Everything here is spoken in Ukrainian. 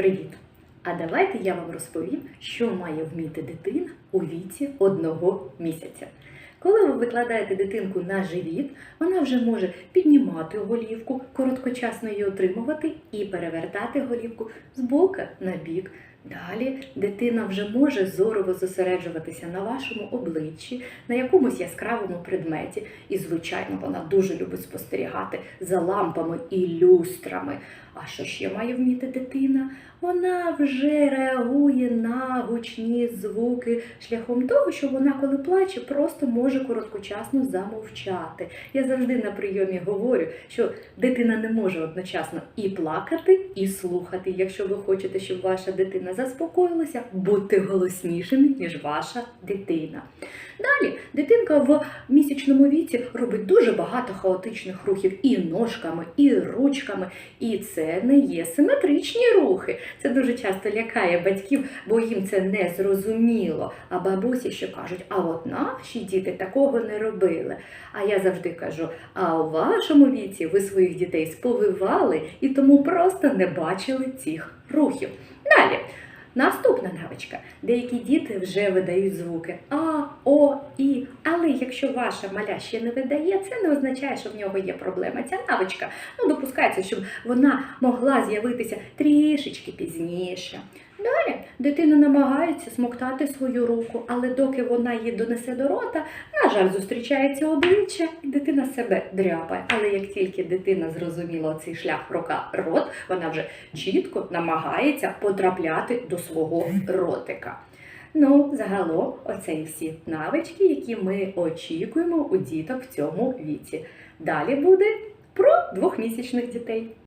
Привіт! А давайте я вам розповім, що має вміти дитина у віці одного місяця. Коли ви викладаєте дитинку на живіт, вона вже може піднімати голівку, короткочасно її отримувати і перевертати голівку з бока на бік. Далі дитина вже може зорово зосереджуватися на вашому обличчі, на якомусь яскравому предметі. І, звичайно, вона дуже любить спостерігати за лампами і люстрами. А що ще має вміти дитина? Вона вже реагує на гучні звуки шляхом того, що вона, коли плаче, просто може короткочасно замовчати. Я завжди на прийомі говорю, що дитина не може одночасно і плакати, і слухати. Якщо ви хочете, щоб ваша дитина заспокоїлася, будьте голоснішими, ніж ваша дитина. Далі дитинка в місячному віці робить дуже багато хаотичних рухів і ножками, і ручками, і це не є симетричні рухи. Це дуже часто лякає батьків, бо їм це не зрозуміло. А бабусі ще кажуть, а от наші діти такого не робили. А я завжди кажу: а у вашому віці ви своїх дітей сповивали і тому просто не бачили цих рухів. Далі. Наступна навичка. Деякі діти вже видають звуки А, О, І. Якщо ваша маля ще не видає, це не означає, що в нього є проблема. Ця навичка ну, допускається, щоб вона могла з'явитися трішечки пізніше. Далі дитина намагається смоктати свою руку, але доки вона її донесе до рота, на жаль, зустрічається обличчя, і дитина себе дряпає. Але як тільки дитина зрозуміла цей шлях рука-рот, вона вже чітко намагається потрапляти до свого ротика. Ну, загалом, оце і всі навички, які ми очікуємо у діток в цьому віці. Далі буде про двохмісячних дітей.